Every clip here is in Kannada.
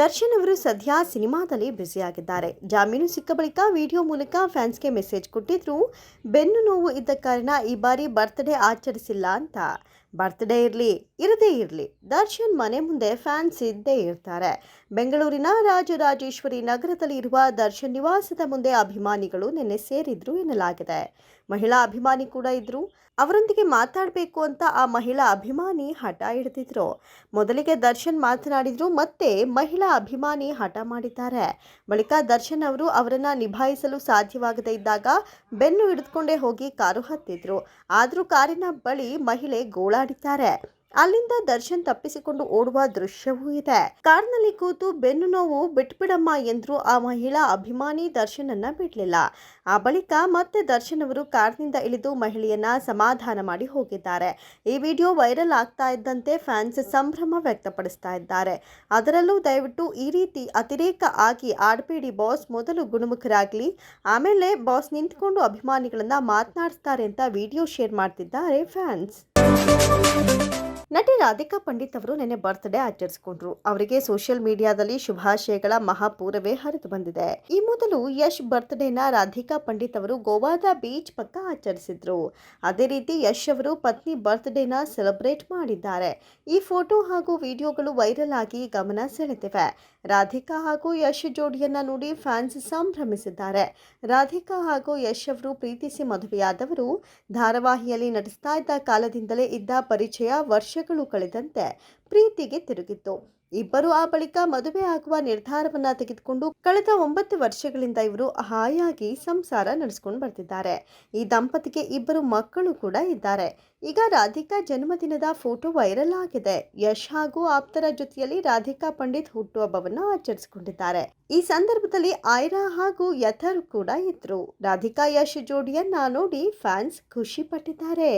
ದರ್ಶನ್ ಅವರು ಸದ್ಯ ಸಿನಿಮಾದಲ್ಲಿ ಬ್ಯುಸಿಯಾಗಿದ್ದಾರೆ. ಜಾಮೀನು ಸಿಕ್ಕ ಬಳಿಕ ವಿಡಿಯೋ ಮೂಲಕ ಫ್ಯಾನ್ಸ್ಗೆ ಮೆಸೇಜ್ ಕೊಟ್ಟಿದ್ರು, ಬೆನ್ನು ನೋವು ಇದ್ದ ಕಾರಣ ಈ ಬಾರಿ ಬರ್ತ್ಡೇ ಆಚರಿಸಿಲ್ಲ ಅಂತ. ಬರ್ತ್ಡೇ ಇರಲಿ, ಇರದೇ ಇರಲಿ, ದರ್ಶನ್ ಮನೆ ಮುಂದೆ ಫ್ಯಾನ್ಸ್ ಇದ್ದೇ ಇರ್ತಾರೆ. ಬೆಂಗಳೂರಿನ ರಾಜರಾಜೇಶ್ವರಿ ನಗರದಲ್ಲಿ ಇರುವ ದರ್ಶನ್ ನಿವಾಸದ ಮುಂದೆ ಅಭಿಮಾನಿಗಳು ನಿನ್ನೆ ಸೇರಿದ್ರು ಎನ್ನಲಾಗಿದೆ. ಮಹಿಳಾ ಅಭಿಮಾನಿ ಕೂಡ ಇದ್ರು. ಅವರೊಂದಿಗೆ ಮಾತಾಡಬೇಕು ಅಂತ ಆ ಮಹಿಳಾ ಅಭಿಮಾನಿ ಹಠ ಹಿಡಿದಿದ್ರು. ಮೊದಲಿಗೆ ದರ್ಶನ್ ಮಾತನಾಡಿದ್ರು, ಮತ್ತೆ ಮಹಿಳಾ ಅಭಿಮಾನಿ ಹಠ ಮಾಡಿದ್ದಾರೆ. ಬಳಿಕ ದರ್ಶನ್ ಅವರು ಅವರನ್ನು ನಿಭಾಯಿಸಲು ಸಾಧ್ಯವಾಗದೇ ಇದ್ದಾಗ ಬೆನ್ನು ಹಿಡಿದುಕೊಂಡೇ ಹೋಗಿ ಕಾರು ಹತ್ತಿದ್ರು. ಆದರೂ ಕಾರಿನ ಬಳಿ ಮಹಿಳೆ ಗೋಳಾಡಿದ್ದಾರೆ ಅಲ್ಲಿಂದ ದರ್ಶನ್ ತಪ್ಪಿಸಿಕೊಂಡು ಓಡುವ ದೃಶ್ಯವೂ ಇದೆ. ಕಾರ್ನಲ್ಲಿ ಕೂತು ಬೆನ್ನು ನೋವು ಬಿಟ್ಬಿಡಮ್ಮ ಎಂದ್ರು ಆ ಮಹಿಳಾ ಅಭಿಮಾನಿ ದರ್ಶನನ್ನ ಬಿಡಲಿಲ್ಲ. ಆ ಬಳಿಕ ಮತ್ತೆ ದರ್ಶನ್ ಅವರು ಕಾರ್ನಿಂದ ಇಳಿದು ಮಹಿಳೆಯನ್ನ ಸಮಾಧಾನ ಮಾಡಿ ಹೋಗಿದ್ದಾರೆ. ಈ ವಿಡಿಯೋ ವೈರಲ್ ಆಗ್ತಾ ಇದ್ದಂತೆ ಫ್ಯಾನ್ಸ್ ಸಂಭ್ರಮ ವ್ಯಕ್ತಪಡಿಸ್ತಾ ಇದ್ದಾರೆ. ಅದರಲ್ಲೂ ದಯವಿಟ್ಟು ಈ ರೀತಿ ಅತಿರೇಕ ಆಗಿ ಆಡಬೇಡಿ ಬಾಸ್, ಮೊದಲು ಗುಣಮುಖರಾಗ್ಲಿ, ಆಮೇಲೆ ಬಾಸ್ ನಿಂತ್ಕೊಂಡು ಅಭಿಮಾನಿಗಳನ್ನ ಮಾತನಾಡಿಸ್ತಾರೆ ಅಂತ ವಿಡಿಯೋ ಶೇರ್ ಮಾಡ್ತಿದ್ದಾರೆ ಫ್ಯಾನ್ಸ್. ನಟಿ ರಾಧಿಕಾ ಪಂಡಿತ್ ಅವರು ನೆನ್ನೆ ಬರ್ತ್ಡೇ ಆಚರಿಸಿಕೊಂಡ್ರು. ಅವರಿಗೆ ಸೋಷಿಯಲ್ ಮೀಡಿಯಾದಲ್ಲಿ ಶುಭಾಶಯಗಳ ಮಹಾಪೂರವೇ ಹರಿದು ಬಂದಿದೆ. ಈ ಮೊದಲು ಯಶ್ ಬರ್ತ್ಡೇನ ರಾಧಿಕಾ ಪಂಡಿತ್ ಅವರು ಗೋವಾದ ಬೀಚ್ ಪಕ್ಕ ಆಚರಿಸಿದ್ರು. ಅದೇ ರೀತಿ ಯಶ್ ಅವರು ಪತ್ನಿ ಬರ್ತ್ಡೇನ ಸೆಲೆಬ್ರೇಟ್ ಮಾಡಿದ್ದಾರೆ. ಈ ಫೋಟೋ ಹಾಗೂ ವಿಡಿಯೋಗಳು ವೈರಲ್ ಆಗಿ ಗಮನ ಸೆಳೆದಿವೆ. ರಾಧಿಕಾ ಹಾಗೂ ಯಶ್ ಜೋಡಿಯನ್ನ ನೋಡಿ ಫ್ಯಾನ್ಸ್ ಸಂಭ್ರಮಿಸಿದ್ದಾರೆ. ರಾಧಿಕಾ ಹಾಗೂ ಯಶ್ ಅವರು ಪ್ರೀತಿಸಿ ಮದುವೆಯಾದವರು ಧಾರಾವಾಹಿಯಲ್ಲಿ ನಟಿಸ್ತಾ ಇದ್ದ ಕಾಲದಿಂದಲೇ ಇದ್ದ ಪರಿಚಯ ವರ್ಷಗಳು ಕಳೆದಂತೆ ಪ್ರೀತಿಗೆ ತಿರುಗಿತ್ತು. ಇಬ್ಬರು ಆ ಬಳಿಕ ಮದುವೆ ಆಗುವ ನಿರ್ಧಾರವನ್ನ ತೆಗೆದುಕೊಂಡು ಕಳೆದ ಒಂಬತ್ತು ವರ್ಷಗಳಿಂದ ಇವರು ಹಾಯಾಗಿ ಸಂಸಾರ ನಡೆಸ್ಕೊಂಡು ಬರ್ತಿದ್ದಾರೆ. ಈ ದಂಪತಿಗೆ ಇಬ್ಬರು ಮಕ್ಕಳು ಕೂಡ ಇದ್ದಾರೆ. ಈಗ ರಾಧಿಕಾ ಜನ್ಮದಿನದ ಫೋಟೋ ವೈರಲ್ ಆಗಿದೆ. ಯಶ್ ಹಾಗೂ ಆಪ್ತರ ಜೊತೆಯಲ್ಲಿ ರಾಧಿಕಾ ಪಂಡಿತ್ ಹುಟ್ಟುಹಬ್ಬವನ್ನು ಆಚರಿಸಿಕೊಂಡಿದ್ದಾರೆ. ಈ ಸಂದರ್ಭದಲ್ಲಿ ಆಯ್ರಾ ಹಾಗೂ ಯಥರ್ ಕೂಡ ಇದ್ರು. ರಾಧಿಕಾ ಯಶ್ ಜೋಡಿಯನ್ನ ನೋಡಿ ಫ್ಯಾನ್ಸ್ ಖುಷಿ ಪಟ್ಟಿದ್ದಾರೆ.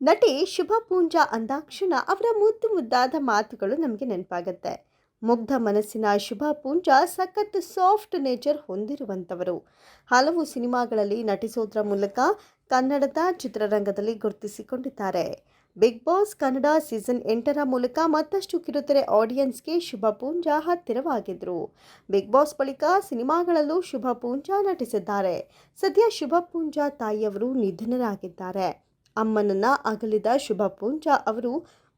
ನಟಿ ಶುಭ ಪೂಂಜಾ ಅಂದಾಕ್ಷಣ ಅವರ ಮುದ್ದು ಮುದ್ದಾದ ಮಾತುಗಳು ನಮಗೆ ನೆನಪಾಗತ್ತೆ. ಮುಗ್ಧ ಮನಸ್ಸಿನ ಶುಭ ಪೂಂಜಾ ಸಖತ್ ಸಾಫ್ಟ್ ನೇಚರ್ ಹೊಂದಿರುವಂಥವರು. ಹಲವು ಸಿನಿಮಾಗಳಲ್ಲಿ ನಟಿಸೋದ್ರ ಮೂಲಕ ಕನ್ನಡದ ಚಿತ್ರರಂಗದಲ್ಲಿ ಗುರುತಿಸಿಕೊಂಡಿದ್ದಾರೆ. ಬಿಗ್ ಬಾಸ್ ಕನ್ನಡ ಸೀಸನ್ ಎಂಟರ ಮೂಲಕ ಮತ್ತಷ್ಟು ಕಿರುತೆರೆ ಆಡಿಯನ್ಸ್ಗೆ ಶುಭ ಪೂಂಜಾ ಹತ್ತಿರವಾಗಿದ್ದರು ಬಿಗ್ ಬಾಸ್ ಬಳಿಕ ಸಿನಿಮಾಗಳಲ್ಲೂ ಶುಭ ಪೂಂಜಾ ನಟಿಸಿದ್ದಾರೆ. ಸದ್ಯ ಶುಭ ಪೂಂಜಾ ತಾಯಿಯವರು ನಿಧನರಾಗಿದ್ದಾರೆ. ಅಮ್ಮನನ್ನ ಅಗಲಿದ ಶುಭ ಪೂಂಜಾ ಅವರು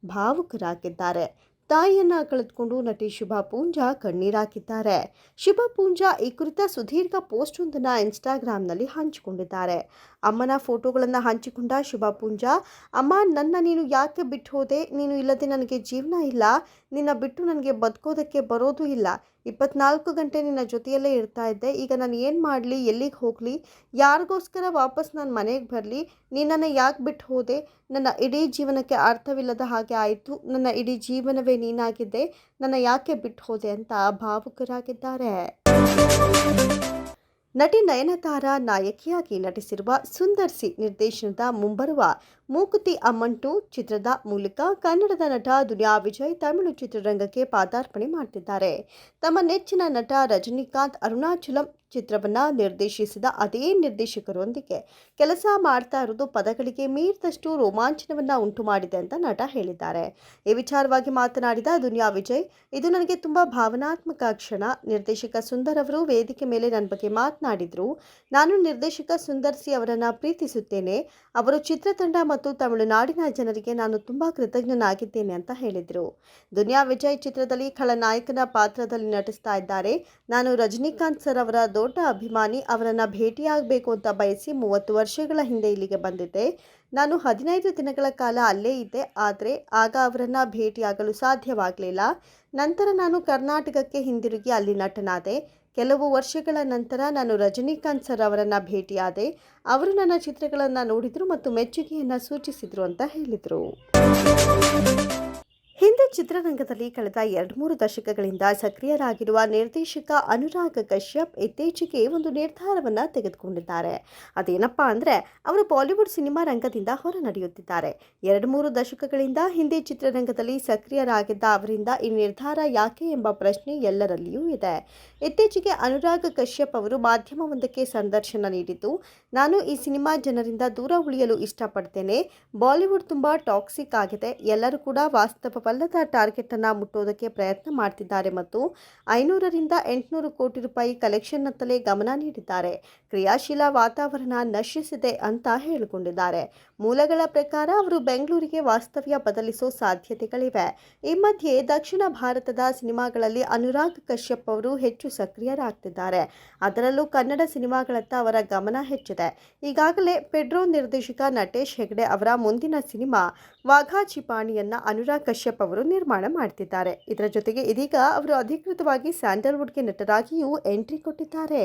ಭಾವುಕರಾಗಿದ್ದಾರೆ. ತಾಯಿಯನ್ನ ಕಳೆದುಕೊಂಡು ನಟಿ ಶುಭಾ ಪೂಂಜಾ ಕಣ್ಣೀರಾಕಿದ್ದಾರೆ ಶುಭಾ ಪೂಂಜಾ ಈ ಕುರಿತ ಸುದೀರ್ಘ ಪೋಸ್ಟ್ ಒಂದನ್ನು ಇನ್ಸ್ಟಾಗ್ರಾಮ್ನಲ್ಲಿ ಹಂಚಿಕೊಂಡಿದ್ದಾರೆ. ಅಮ್ಮನ ಫೋಟೋಗಳನ್ನು ಹಂಚಿಕೊಂಡ ಶುಭಾ ಪೂಂಜಾ, ಅಮ್ಮ, ನನ್ನ ನೀನು ಯಾಕೆ ಬಿಟ್ಟು ಹೋದೆ? ನೀನು ಇಲ್ಲದೆ ನನಗೆ ಜೀವನ ಇಲ್ಲ. ನಿನ್ನ ಬಿಟ್ಟು ನನಗೆ ಬದುಕೋದಕ್ಕೆ ಬರೋದು ಇಲ್ಲ. ಇಪ್ಪತ್ನಾಲ್ಕು ಗಂಟೆ ನಿನ್ನ ಜೊತೆಯಲ್ಲೇ ಇರ್ತಾ ಇದ್ದೆ. ಈಗ ನಾನು ಏನು ಮಾಡಲಿ? ಎಲ್ಲಿಗೆ ಹೋಗಲಿ? ಯಾರಿಗೋಸ್ಕರ ವಾಪಸ್ ನಾನು ಮನೆಗೆ ಬರಲಿ? ನಿನ್ನನ್ನು ಯಾಕೆ ಬಿಟ್ಟು ಹೋದೆ? ನನ್ನ ಇಡೀ ಜೀವನಕ್ಕೆ ಅರ್ಥವಿಲ್ಲದ ಹಾಗೆ ಆಯಿತು. ನನ್ನ ಇಡೀ ಜೀವನವೇ ನೀನಾಗಿದ್ದೆ ನನ್ನ ಯಾಕೆ ಬಿಟ್ಟು ಹೋದೆ ಅಂತ ಭಾವುಕರಾಗಿದ್ದಾರೆ. ನಟಿ ನಯನತಾರ ನಾಯಕಿಯಾಗಿ ನಟಿಸಿರುವ ಸುಂದರ್ ಸಿ ನಿರ್ದೇಶನದ ಮುಂಬರುವ ಮೂಕುತಿ ಅಮ್ಮಂಟು ಚಿತ್ರದ ಮೂಲಕ ಕನ್ನಡದ ನಟ ದುನಿಯಾ ವಿಜಯ್ ತಮಿಳು ಚಿತ್ರರಂಗಕ್ಕೆ ಪಾದಾರ್ಪಣೆ ಮಾಡ್ತಿದ್ದಾರೆ. ತಮ್ಮ ನೆಚ್ಚಿನ ನಟ ರಜನಿಕಾಂತ್, ಅರುಣಾಚಲಂ ಚಿತ್ರವನ್ನು ನಿರ್ದೇಶಿಸಿದ ಅದೇ ನಿರ್ದೇಶಕರೊಂದಿಗೆ ಕೆಲಸ ಮಾಡ್ತಾ ಇರೋದು ಪದಗಳಿಗೆ ಮೀರಿದಷ್ಟು ರೋಮಾಂಚನವನ್ನು ಉಂಟು ಮಾಡಿದೆ ಅಂತ ನಟ ಹೇಳಿದ್ದಾರೆ. ಈ ವಿಚಾರವಾಗಿ ಮಾತನಾಡಿದ ದುನಿಯಾ ವಿಜಯ್, ಇದು ನನಗೆ ತುಂಬ ಭಾವನಾತ್ಮಕ ಕ್ಷಣ. ನಿರ್ದೇಶಕ ಸುಂದರ್ ಅವರು ವೇದಿಕೆ ಮೇಲೆ ನನ್ನ ಬಗ್ಗೆ ಮಾತನಾಡಿದರು. ನಾನು ನಿರ್ದೇಶಕ ಸುಂದರ್ ಸಿ ಅವರನ್ನು ಪ್ರೀತಿಸುತ್ತೇನೆ. ಅವರು ಚಿತ್ರತಂಡ ಮತ್ತು ತಮಿಳುನಾಡಿನ ಜನರಿಗೆ ನಾನು ತುಂಬ ಕೃತಜ್ಞನಾಗಿದ್ದೇನೆ ಅಂತ ಹೇಳಿದರು. ದುನಿಯಾ ವಿಜಯ್ ಚಿತ್ರದಲ್ಲಿ ಖಳನಾಯಕನ ಪಾತ್ರದಲ್ಲಿ ನಟಿಸ್ತಾ ಇದ್ದಾರೆ. ನಾನು ರಜನಿಕಾಂತ್ ಸರ್ ಅವರ ದೊಡ್ಡ ಅಭಿಮಾನಿ ಅವರನ್ನು ಭೇಟಿಯಾಗಬೇಕು ಅಂತ ಬಯಸಿ ಮೂವತ್ತು ವರ್ಷಗಳ ಹಿಂದೆ ಇಲ್ಲಿಗೆ ಬಂದಿದ್ದೆ. ನಾನು ಹದಿನೈದು ದಿನಗಳ ಕಾಲ ಅಲ್ಲೇ ಇದ್ದೆ, ಆದರೆ ಆಗ ಅವರನ್ನು ಭೇಟಿಯಾಗಲು ಸಾಧ್ಯವಾಗಲಿಲ್ಲ. ನಂತರ ನಾನು ಕರ್ನಾಟಕಕ್ಕೆ ಹಿಂದಿರುಗಿ ಅಲ್ಲಿ ನಟನಾದೆ. ಕೆಲವು ವರ್ಷಗಳ ನಂತರ ನಾನು ರಜನಿಕಾಂತ್ ಸರ್ ಅವರನ್ನು ಭೇಟಿಯಾದೆ. ಅವರು ನನ್ನ ಚಿತ್ರಗಳನ್ನು ನೋಡಿದರು ಮತ್ತು ಮೆಚ್ಚುಗೆಯನ್ನು ಸೂಚಿಸಿದರು ಅಂತ ಹೇಳಿದರು. ಚಿತ್ರರಂಗದಲ್ಲಿ ಕಳೆದ ಎರಡು ಮೂರು ದಶಕಗಳಿಂದ ಸಕ್ರಿಯರಾಗಿರುವ ನಿರ್ದೇಶಕ ಅನುರಾಗ್ ಕಶ್ಯಪ್ ಇತ್ತೀಚೆಗೆ ಒಂದು ನಿರ್ಧಾರವನ್ನು ತೆಗೆದುಕೊಂಡಿದ್ದಾರೆ. ಅದೇನಪ್ಪ ಅಂದರೆ, ಅವರು ಬಾಲಿವುಡ್ ಸಿನಿಮಾ ರಂಗದಿಂದ ಹೊರ ನಡೆಯುತ್ತಿದ್ದಾರೆ ಎರಡು ಮೂರು ದಶಕಗಳಿಂದ ಹಿಂದಿ ಚಿತ್ರರಂಗದಲ್ಲಿ ಸಕ್ರಿಯರಾಗಿದ್ದ ಅವರಿಂದ ಈ ನಿರ್ಧಾರ ಯಾಕೆ ಎಂಬ ಪ್ರಶ್ನೆ ಎಲ್ಲರಲ್ಲಿಯೂ ಇದೆ. ಇತ್ತೀಚೆಗೆ ಅನುರಾಗ್ ಕಶ್ಯಪ್ ಅವರು ಮಾಧ್ಯಮವೊಂದಕ್ಕೆ ಸಂದರ್ಶನ ನೀಡಿದ್ದು, ನಾನು ಈ ಸಿನಿಮಾ ಜನರಿಂದ ದೂರ ಉಳಿಯಲು ಇಷ್ಟಪಡ್ತೇನೆ. ಬಾಲಿವುಡ್ ತುಂಬ ಟಾಕ್ಸಿಕ್ ಆಗಿದೆ. ಎಲ್ಲರೂ ಕೂಡ ವಾಸ್ತವವಲ್ಲದ ಟಾರ್ಗೆಟ್ ಅನ್ನು ಮುಟ್ಟೋದಕ್ಕೆ ಪ್ರಯತ್ನ ಮಾಡ್ತಿದ್ದಾರೆ ಮತ್ತು ಐನೂರರಿಂದ ಎಂಟುನೂರು ಕೋಟಿ ರೂಪಾಯಿ ಕಲೆಕ್ಷನ್ನತ್ತಲೇ ಗಮನ ನೀಡಿದ್ದಾರೆ. ಕ್ರಿಯಾಶೀಲ ವಾತಾವರಣ ನಶಿಸಿದೆ ಅಂತ ಹೇಳಿಕೊಂಡಿದ್ದಾರೆ. ಮೂಲಗಳ ಪ್ರಕಾರ ಅವರು ಬೆಂಗಳೂರಿಗೆ ವಾಸ್ತವ್ಯ ಬದಲಿಸೋ ಸಾಧ್ಯತೆಗಳಿವೆ. ಈ ಮಧ್ಯೆ ದಕ್ಷಿಣ ಭಾರತದ ಸಿನಿಮಾಗಳಲ್ಲಿ ಅನುರಾಗ್ ಕಶ್ಯಪ್ ಅವರು ಹೆಚ್ಚು ಸಕ್ರಿಯರಾಗ್ತಿದ್ದಾರೆ. ಅದರಲ್ಲೂ ಕನ್ನಡ ಸಿನಿಮಾಗಳತ್ತ ಅವರ ಗಮನ ಹೆಚ್ಚಿದೆ. ಈಗಾಗಲೇ ಪೆಡ್ರೋ ನಿರ್ದೇಶಕ ನಟೇಶ್ ಹೆಗ್ಡೆ ಅವರ ಮುಂದಿನ ಸಿನಿಮಾ ವಾಘಾ ಚಿಪಾಣಿಯನ್ನ ಅನುರಾಗ್ ಕಶ್ಯಪ್ ಅವರು ನಿರ್ಮಾಣ ಮಾಡ್ತಿದ್ದಾರೆ. ಇದರ ಜೊತೆಗೆ ಇದೀಗ ಅವರು ಅಧಿಕೃತವಾಗಿ ಸ್ಯಾಂಡಲ್ವುಡ್ಗೆ ನಟರಾಗಿಯೂ ಎಂಟ್ರಿ ಕೊಟ್ಟಿದ್ದಾರೆ.